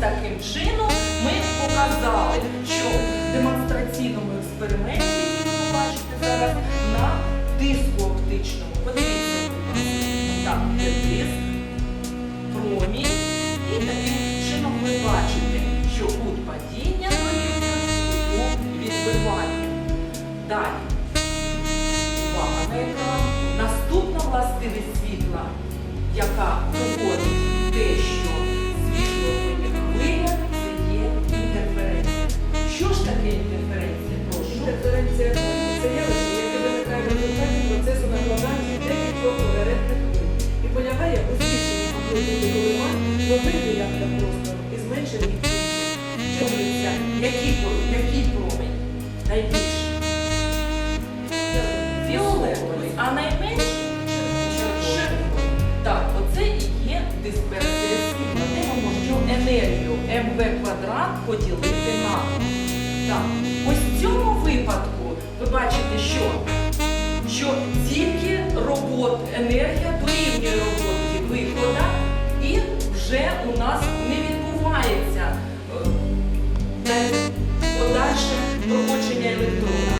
таким чином ми показали, що в демонстраційному експерименті, ви бачите зараз, на диску оптичному. Подивіться. Так, є диск, промінь. І таким чином ви бачите, що кут падіння дорівнює куту відбивання. Далі. Увага на екран. Наступна властивість світла, яка доводить і. Що який, про- який промінь найбільший? Фіолетовий, а найменший червоний. Так, оце і є дисперсія світла. Ми можемо енергію МВ квадрат поділити на. Ось в цьому випадку ви бачите, що, що тільки робот, енергія дорівнює і вже у нас